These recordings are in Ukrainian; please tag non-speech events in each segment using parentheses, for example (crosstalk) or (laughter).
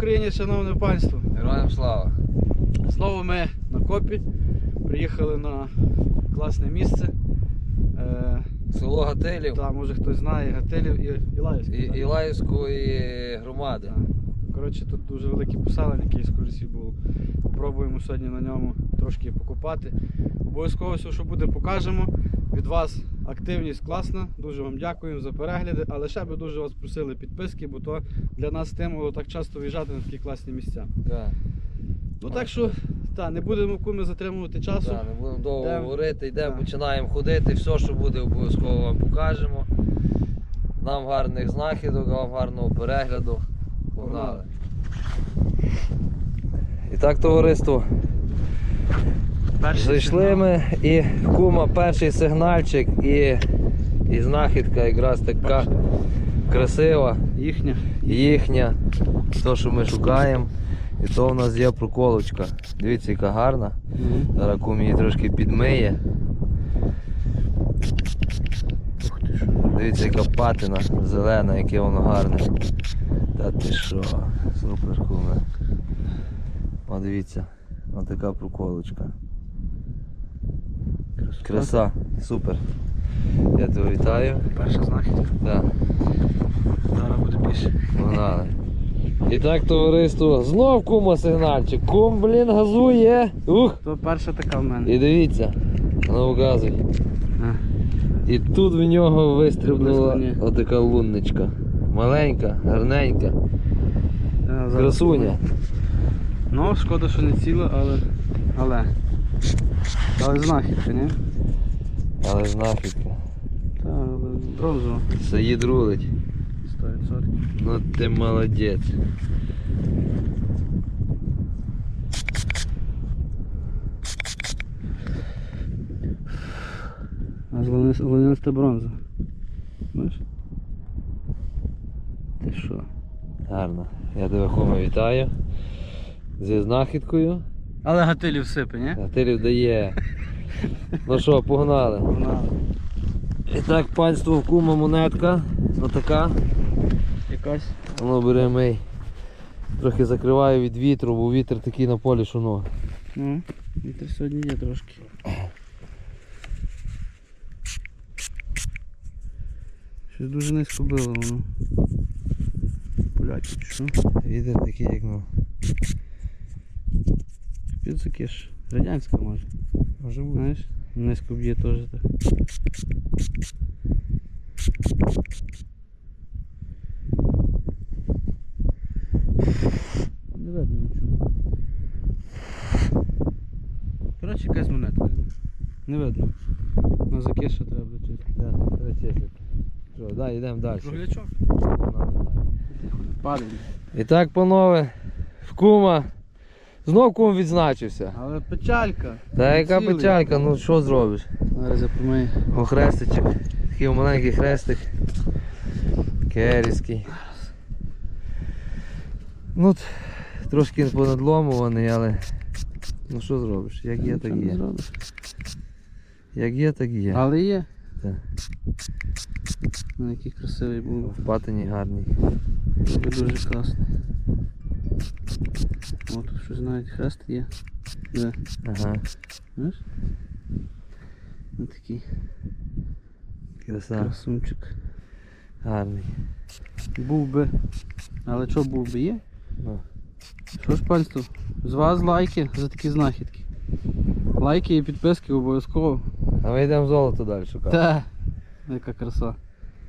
привіт, шановне панство. Героям слава. Знову ми на копі. Приїхали на класне місце. Е, Село Гателів та, може хтось знає, Гателів і Ілаївський. і? Ілаївської громади. Так. Коротше, тут дуже велике поселення, яке скорості було. Попробуємо сьогодні на ньому трошки покупати. Обов'язково все, що буде, покажемо. Від вас активність класна. Дуже вам дякуємо за перегляди. Але ще би дуже вас просили підписки, бо то для нас стимулу так часто виїжджати на такі класні місця. Так, Ну так що, та, не будемо куми затримувати часу. так, не будемо довго Йдемо. говорити, йдемо, Так. починаємо ходити, все, що буде, обов'язково вам покажемо. Нам гарних знахідок, вам гарного перегляду. Погнали. І так, товариство, Перший зайшли сигнал. ми і кума перший сигнальчик і, і знахідка якраз така красива. Їхня. їхня, то, що ми шукаємо. І то в нас є проколочка. Дивіться, яка гарна. Зараз кум її трошки підмиє. Дивіться, яка патина зелена, яке воно гарне. Та ти що, супер куме. О, дивіться, ось така проколочка. Краса, супер. Я тебе вітаю. Перша знахідка. Да. Зараз буде більше. Погнали. І так, товариство, знов кума сигнальчик. Кум, блін, газує. Ух! То перша така в мене. І дивіться, вказуй. А. І тут в нього вистрибнула отака лунничка. Маленька, гарненька, красуня. Ну, шкода, що не ціла, але. Але. Але знахідка, ні? Але знахідка. Та, але бронзова. Саїд рулить. 100%. Ну ти молодець. А зелениста бронза. Бачиш? Ти що? Гарно. Я тебе Хома вітаю. Зі знахідкою. Але гатилів сипе, ні? Гатилів дає. Ну що, погнали. Вона І так, панство в кума монетка. Отака. якась. Воно бере мий. Трохи закриваю від вітру, бо вітер такий на полі, що ну. Ну, вітер сьогодні є трошки. Щось дуже низько било воно. Поляки, чи що? Вітер такий, як ну. Піцуки ж. Радянська може. Може Знаєш? Низько б'є теж так. Не видно нічого. Коротше, якась монетка. Не видно. На закиша треба. Так, треба. Що, да, йдемо далі. Круглячок. Падає. І так, панове, в кума. Знов кум відзначився. Але печалька. Та яка Цілий. печалька, ну що зробиш? Зараз я помию. О, хрестичок. Такий маленький хрестик. Керівський. Ну, трошки понадломуваний, але ну що зробиш? Як є, так Нічого не є. зробиш. Як є, так є. Але є. Так. Ну, який красивий був. В патині гарний. Дуже дуже класний. О, тут щось навіть хрест є. Де? Ага, Знаєш? Ось такий краса. красунчик. Гарний. Був би. Але що був би є? Ну. Що ж панство? З вас лайки за такі знахідки. Лайки і підписки обов'язково. А ми йдемо золото далі шукати. Та. Яка краса.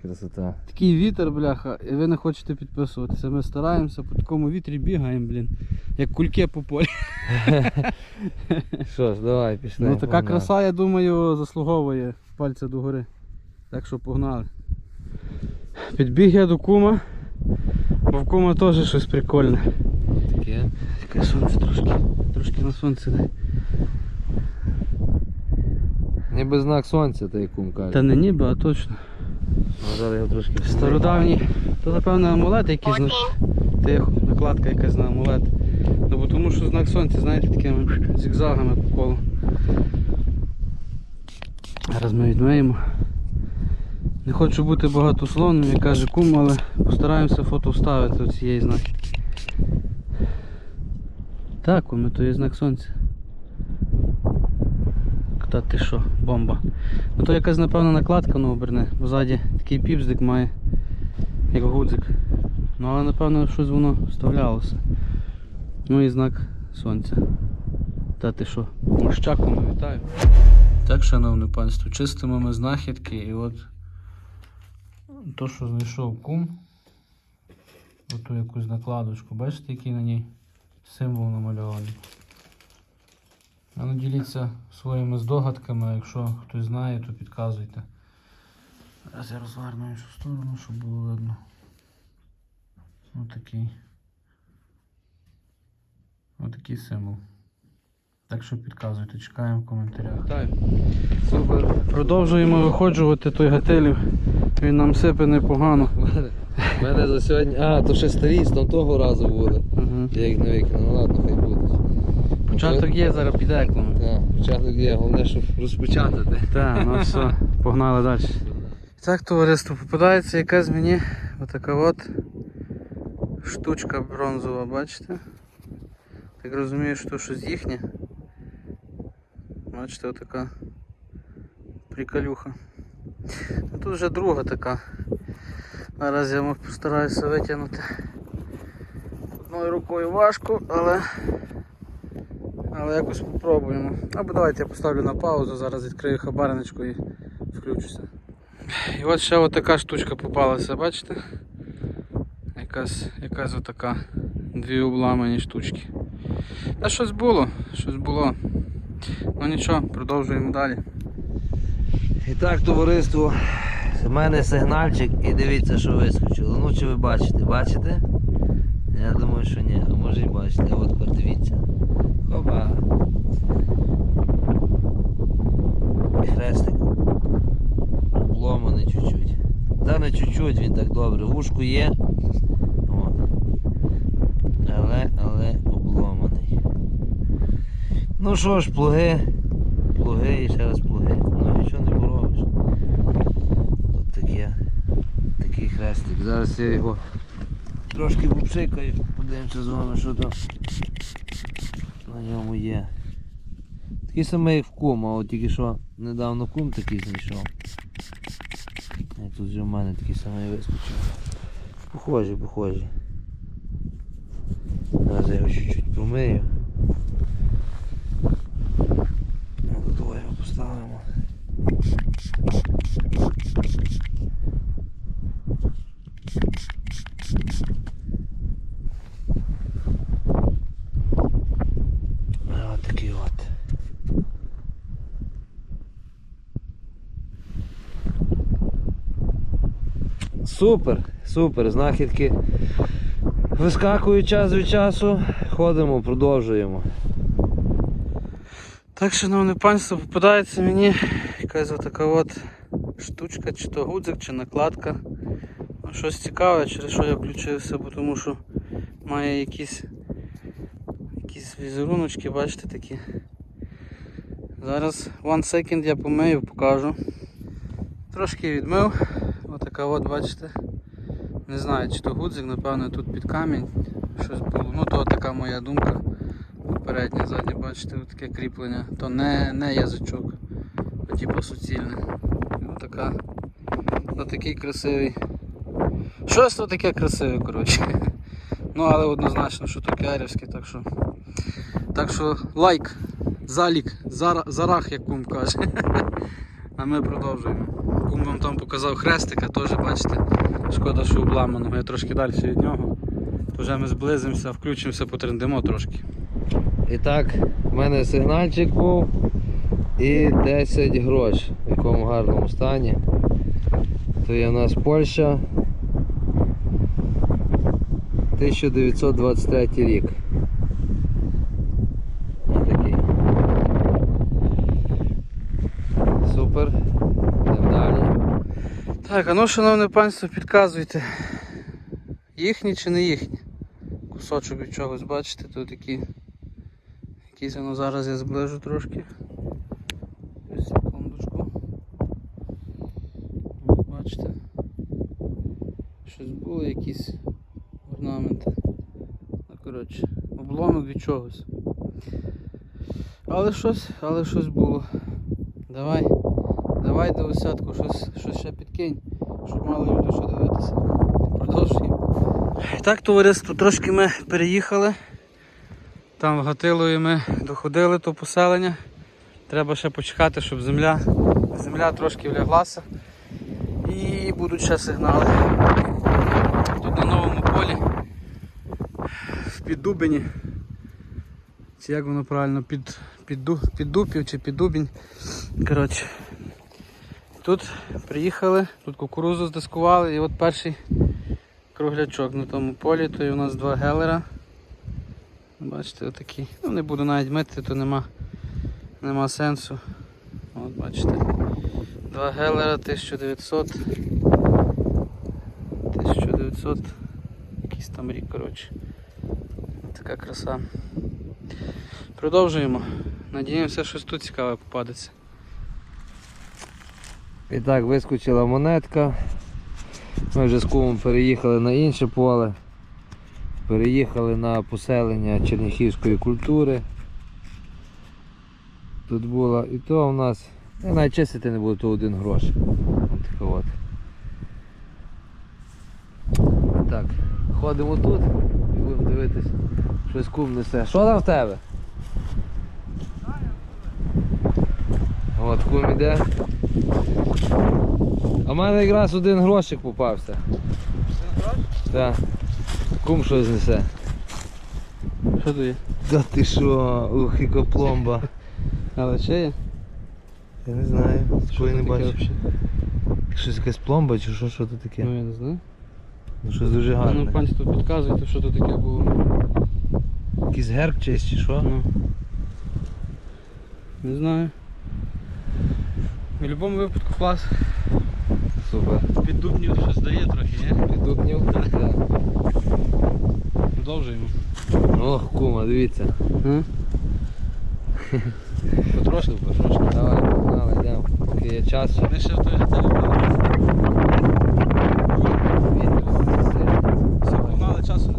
Красота. Такий вітер, бляха, і ви не хочете підписуватися. Ми стараємося по такому вітрі бігаємо, блін. Як кульки по полі. Що ж, давай, пішли. Ну така погнали. краса, я думаю, заслуговує пальця догори. Так що погнали. Підбіг я до кума, бо в кума теж щось прикольне. Таке. Таке сонце трошки. Трошки на сонце дай. Ніби знак сонця, та як кум каже. Та не ніби, а точно. Зараз його трошки Стародавній. То напевно амулет якийсь на... Тихо, накладка якась на амулет. Ну бо тому що знак сонця, знаєте, такими зігзагами по колу. Зараз ми відмиємо. Не хочу бути багатословним, як каже кум, але постараємося фото вставити цієї знахідки. Так, куми, то є знак сонця. Та ти що, бомба. Ну то якась напевно накладка ну, оберне, бо ззаді такий піпздик має, як гудзик. Ну але напевно щось воно вставлялося. Ну і знак сонця. Та ти що, мощаком вітаю. Так, шановне панство, чистимо ми знахідки і от то, що знайшов кум. Оту якусь накладочку, бачите, який на ній символ намальований. А ну діліться своїми здогадками, а якщо хтось знає, то підказуйте. Зараз я розверну іншу сторону, щоб було видно. Отакий. Отакий символ. Так що підказуйте, чекаємо в коментарях. Так. Супер. Продовжуємо виходжувати той гателів. Він нам сипе непогано. У мене за сьогодні. А, то ще старі, з там того разу. Угу. Я їх не викину, ну ладно, хай будуть. Початок є, зараз піде як. Так, початок є, головне, щоб розпочати. Так, ну все, (laughs) погнали далі. Так, товариство, попадається якась мені отака от штучка бронзова, бачите? Так розумію, що щось їхнє. Бачите, отака приколюха. Ну, Тут вже друга така. Зараз я постараюся витягнути. Одною рукою важко, але але якось спробуємо. Або давайте я поставлю на паузу, зараз відкрию хабарничку і включуся. І от ще така штучка попалася, бачите? Якась, якась отака. Дві обламані штучки. Та щось було, щось було. Ну нічого, продовжуємо далі. І так, товариство, у мене сигнальчик і дивіться, що вискочило. Ну чи ви бачите? Бачите? Я думаю, що ні, а може і бачите. От тепер Хопа. І хрестик. Обломаний чуть-чуть. Та не чуть-чуть, він так добре. Вушку є. От. Але, але обломаний. Ну що ж, плуги. Плуги і ще раз плуги. Ну нічого не поробиш. Тут таке, такий хрестик. Зараз я його трошки попшикаю, подивимося з вами, що там на ньому є. Такий самий як в кума, от тільки що недавно кум такий знайшов. І тут вже в мене такий самий вискочив. Похожі, похожі. Зараз я його чуть-чуть помию. Ну, Давай його поставимо. Ось такий от. Супер, супер, знахідки. Вискакують час від часу, ходимо, продовжуємо. Так, шановне панство, попадається мені якась отака от штучка, чи то гудзик, чи накладка. Ну, щось цікаве, через що я включився, бо тому що має якісь якісь візеруночки, бачите такі. Зараз one second я помию, покажу. Трошки відмив. Отака от, бачите. Не знаю, чи то гудзик, напевно, тут під камінь щось було. Ну то така моя думка. Переднє, заднє, бачите, таке кріплення. То не, не язичок, а типу суцільне. Ну така. Ну красивий. Щось то таке красиве, коротше. (laughs) Ну але однозначно, що то кярівське, так що. Так що лайк, залік, зара, зарах, як кум каже. (laughs) А ми продовжуємо. Кум вам там показав хрестика, теж бачите. Шкода, що обламаного. Я трошки далі від нього. Вже ми зблизимося, включимося, потрендимо трошки. І так, в мене сигнальчик був і 10 грош, в якому гарному стані. То є у нас Польща. 1923 рік. Отакий. Супер. Так, а ну, шановне панство, підказуйте. Їхні чи не їхні? Кусочок від чогось, бачите, тут такі. Якісь воно зараз я зближу трошки. Секундочку. Бачите. Щось було, якісь орнаменти. Ну, коротше, обломок від чогось. Але щось, але щось було. Давай, давай до усятку, щось, щось ще підкинь, щоб мали люди що дивитися. Продовжуємо. Так, товариство, трошки ми переїхали. Там в Гатилові ми доходили до поселення. Треба ще почекати, щоб земля, земля трошки вляглася. І будуть ще сигнали. Тут на новому полі, в Піддубині. Чи як воно правильно, під, підду, піддупів чи піддубінь. Коротше. Тут приїхали, тут кукурузу здискували і от перший круглячок на тому полі, то є у нас два гелера. Бачите, отакі. Ну не буду навіть мити, то нема, нема сенсу. От бачите. Два гелера 1900. 1900. Якийсь там рік, коротше. Така краса. Продовжуємо. Надіємося, щось тут цікаве попадеться. І так, вискочила монетка. Ми вже з кумом переїхали на інше поле. Переїхали на поселення черніхівської культури. Тут було і то у нас. Я навіть чистити не буду, то один грош. От от. Так, ходимо тут і будемо дивитись, щось кум несе. Що там в тебе? От кум іде. А в мене якраз один грошик попався. Так. Кум щось несе. Що тут є? Да ти що, ух, яка пломба. (laughs) Але ще є? Я не знаю, такої не тут бачу. взагалі? Щось якась пломба чи що, що тут таке? Ну я не знаю. Ну щось дуже ну гарне. панство підказуйте, що тут таке було. Якийсь герб чийсь чи що? Ну. Не знаю. В будь-якому випадку клас. Супер. Під дубнів щось дає трохи, ні? Піддубнів? Так. Продовжуємо. Ох, кума, дивіться. А? (laughs) Потрошки, потрошки. Давай, погнали, йдемо. Поки є час. ще. Ми ще в той готелі були. Вітер сильний. Все, погнали, часу не.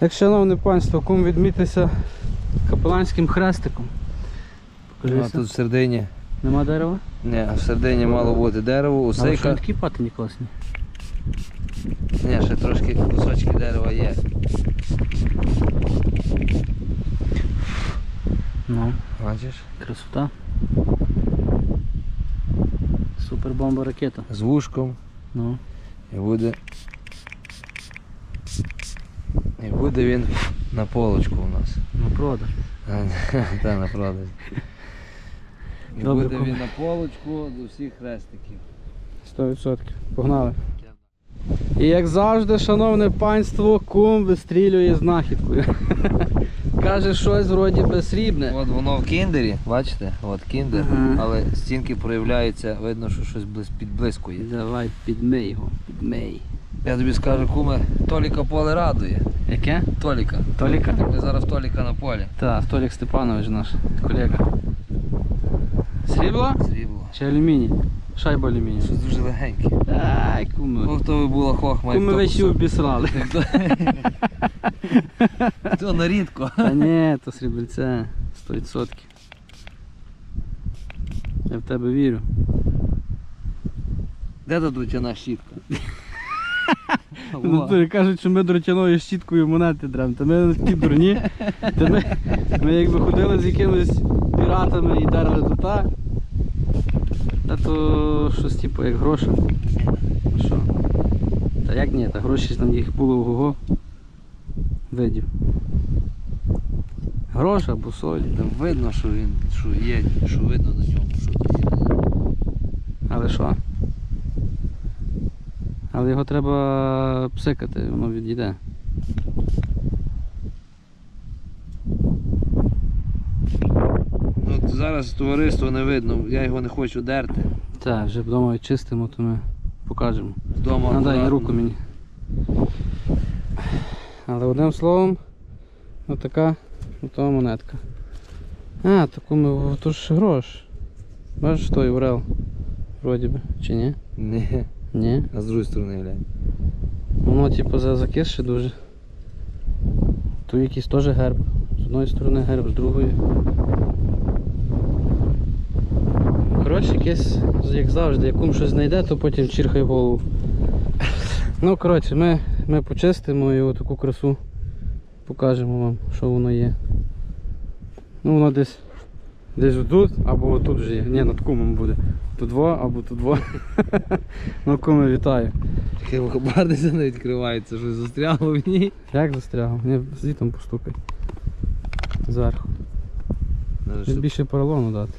Як шановне панство, кум відмітився капеланським хрестиком. А тут в середині. Нема дерева? Ні, в середині мало бути дерево, усика. вони такі патині класні. Ні, ще трошки кусочки дерева є. Ну, Бачиш? красота. Супер бомба ракета. З вушком. Ну. І буде. І буде він на полочку у нас. На продаж. (laughs) Та на продаж. І Добре, буде він на полочку до всіх хрестиків. 100%. Погнали. І як завжди, шановне панство, кум вистрілює знахідкою. (laughs) Каже, щось вроді би срібне. От воно в кіндері, бачите? От кіндер, Ага. але стінки проявляються, видно, що щось підблискує. Давай підмий його, підмий. Я тобі скажу, куме, Толіка поле радує. Яке? Толіка. Толіка? Ми зараз Толіка на полі. Так, Толік Степанович наш колега. Срібло Срібло. чи алюміній? Шайба алюмінію. Щось дуже легеньке. Ай, куми. Ну, хто би була хохма, Куми як вещі обісрали. (laughs) То на рідко. Та ні, то срібельце. 100%. Я в тебе вірю. Де тут дротяна щітка? (laughs) Ну, то кажуть, що ми дротяною щіткою монети дрем. Та ми такі дурні. Та ми, ми якби ходили з якимись піратами і дерли до та. То щось типу як гроші. Що? Та як ні, та гроші там їх було ого. Видів. Грош або солі. Там видно, що він що є, що видно на ньому, що є. Але що? Але його треба псикати, воно відійде. Ну, от зараз товариство не видно, я його не хочу дерти. Так, вже вдома чистимо, то ми покажемо. Вдома Ну дай руку мені. Але одним словом, отака ото монетка. А, таку ми то ж грош. Бачиш той Урел? Вроді би, чи ні? Ні, Ні. а з другої сторони глянь. Воно типу за- закисше дуже. Тут якийсь теж герб. З одної сторони герб, з другої. Коротше, якесь, як завжди, як кум щось знайде, то потім чірхай голову. Ну, коротше, ми, ми почистимо і отаку красу покажемо вам, що воно є. Ну, воно десь десь отут, або отут вже є. Ні, над кумом буде. Тут два, або тут два. (laughs) ну, куми, вітаю. Таке барниця не відкривається, що застряло в ній. Як застрягав? Ні, звітом постукай. Зверху. Більше поролону дати.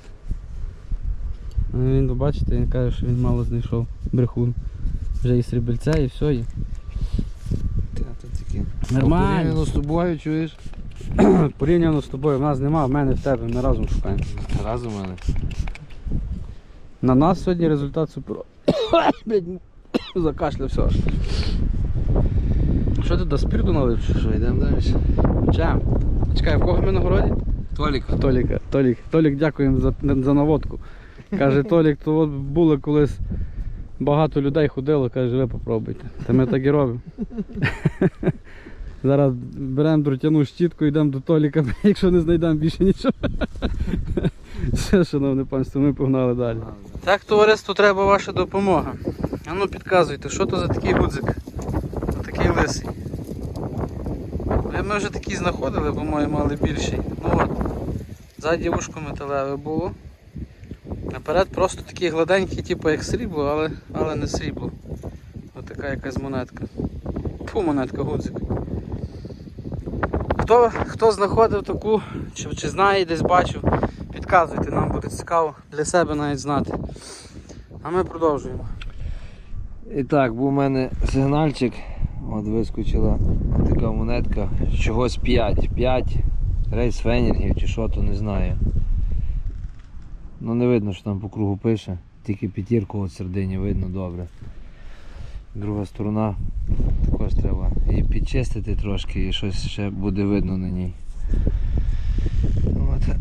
Ну, Він, ви бачите, він каже, що він мало знайшов брехун. Вже і срібельця, і все таке. Нормально. Порівняно з тобою чуєш? (clears throat) Порівняно з тобою, в нас нема, в мене в тебе, ми разом шукаємо. Раз у мене. На нас сьогодні результат супер. (coughs) Блядь, (coughs) закашлявся. Що ти до спирту налив? чи? Що, йдемо далі? Чем? Чекай, в кого ми на городі? Толіка. Толіка, Толік, Толік, дякуємо за, за наводку. Каже, Толік, то от було колись багато людей ходило, каже, ви попробуйте. Та ми так і робимо. (laughs) Зараз беремо дротяну щітку, йдемо до Толіка, (laughs) якщо не знайдемо більше нічого. (laughs) Все, шановне панство, ми погнали далі. Так, товариство, треба ваша допомога. А ну підказуйте, що то за такий гудзик? Такий лисий. Ми вже такий знаходили, по-моєму, але більший. Ну от. Ззаді вушко металеве було. Наперед просто такий гладенький, типу як срібло, але, але не срібло. Ось така якась монетка. Фу, монетка гудзик. Хто, хто знаходив таку, чи, чи знає, десь бачив, підказуйте, нам буде цікаво для себе навіть знати. А ми продовжуємо. І так, був у мене сигнальчик. От вискочила така монетка. Чогось 5. 5 рейс фенінгів чи що, то не знаю. Ну не видно, що там по кругу пише. Тільки п'ятірку от середині видно добре. Друга сторона також треба її підчистити трошки і щось ще буде видно на ній. От.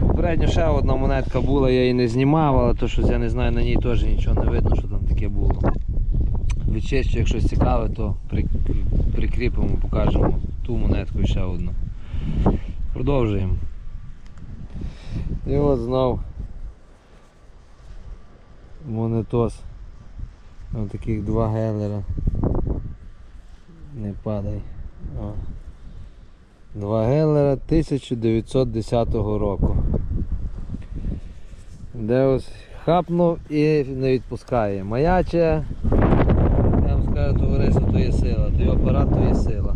(clears throat) Попередньо ще одна монетка була, я її не знімав, але то щось я не знаю, на ній теж нічого не видно, що там таке було. Відчищу, якщо цікаве, то прикріпимо, покажемо ту монетку і ще одну. Продовжуємо. І от знов монетос. Ось таких два гелера. Не падай. О. Два гелера 1910 року. Де ось хапнув і не відпускає. Маяче. Я вам скажу, товариство, то є сила, той апарат то є сила.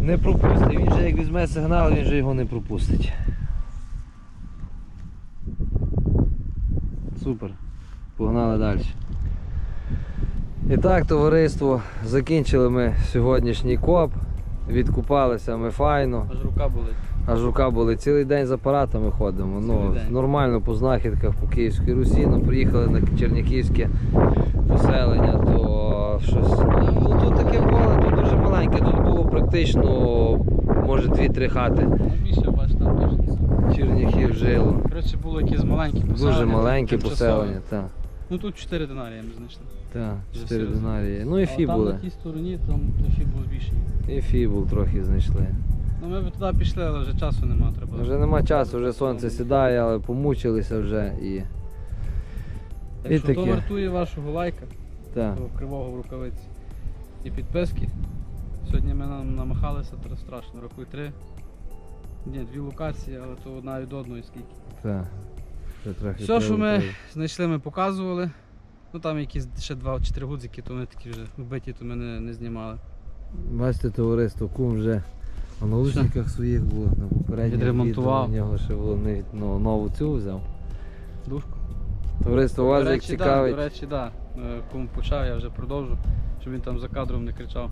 Не пропустить, він же як візьме сигнал, він же його не пропустить. Супер. Погнали далі. І так, товариство, закінчили ми сьогоднішній коп. Відкупалися ми файно. Аж рука болить. Аж рука були. Цілий день з апаратами ходимо. Ну, нормально по знахідках по Київській Русі. Ну, приїхали на Черняківське поселення, то щось. Ну тут таке поле, тут дуже маленьке. Тут було практично, може, 2-3 хати. Більше бач, там теж. Черняхів жило. Коротше, було якесь маленьке поселення. Дуже тимчасове. поселення, так. Ну тут 4 динарії ми знайшли. Так, 4 все. динарії. Ну і А там на тій стороні, там фі був збільшений. І фі був трохи знайшли. Ну ми б туди пішли, але вже часу нема, треба. Вже нема часу, вже сонце сідає, але помучилися вже і. Так і що таке. то вартує вашого лайка, Так. того кривого в рукавиці. І підписки. Сьогодні ми нам намахалися, страшно. Рахуй три. Ні, дві локації, але то одна від одної скільки. Так. Це трохи Все, що ми треба знайшли, ми показували. Ну там якісь ще два-чотири гудзики, то ми такі вже вбиті, то ми не, не знімали. Бачите, товариство, кум вже в наушниках своїх було на попередньому Відремонтував. відео, У нього ще було не, ну, нову цю взяв. Душку. Товариство вас як цікавить. Да, до речі, да. Е, Кому почав, я вже продовжу, щоб він там за кадром не кричав.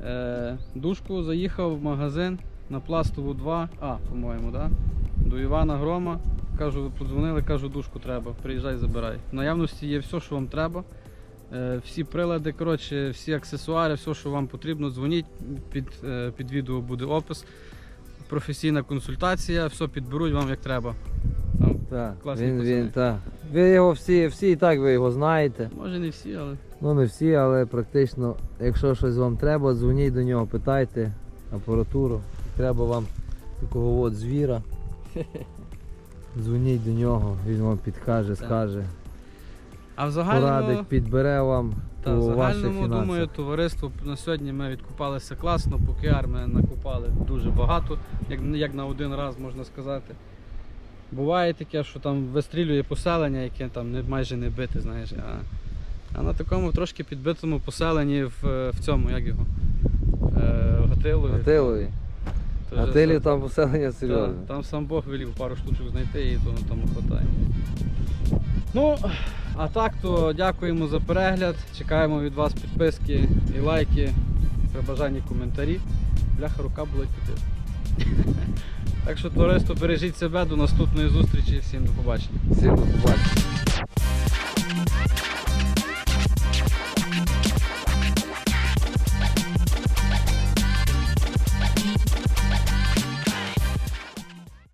Е, душку заїхав в магазин на пластову 2, а, по-моєму, да? до Івана Грома. Кажу, подзвонили, кажу, душку треба, приїжджай, забирай. В наявності є все, що вам треба. Е, всі прилади, коротше, всі аксесуари, все, що вам потрібно, дзвоніть, під, е, під відео буде опис. Професійна консультація, все підберуть вам як треба. Там, Так, класні він, він, так. Ви його всі, всі і так ви його знаєте. може не всі, але Ну не всі, але практично, якщо щось вам треба, дзвоніть до нього, питайте апаратуру. Треба вам такого от звіра. дзвоніть до нього, він вам підкаже, скаже, А в загальному, порадить, підбере вам та, по в ваших загальному фінансах. думаю, товариство на сьогодні ми відкупалися класно, по QR ми накупали дуже багато, як, як на один раз можна сказати. Буває таке, що там вистрілює поселення, яке там не, майже не бите, знаєш. А, а на такому трошки підбитому поселенні в, в цьому, як його? Е, в Гатилові. Гатилові. То вже сам- там поселення серйозне. Та, там сам Бог велів пару штучок знайти і того тому хватає. Ну, а так то дякуємо за перегляд. Чекаємо від вас підписки і лайки, при бажанні коментарі. Бляха рука була піти. (laughs) Так що, товариство, бережіть себе, до наступної зустрічі, всім до побачення. Всім до побачення.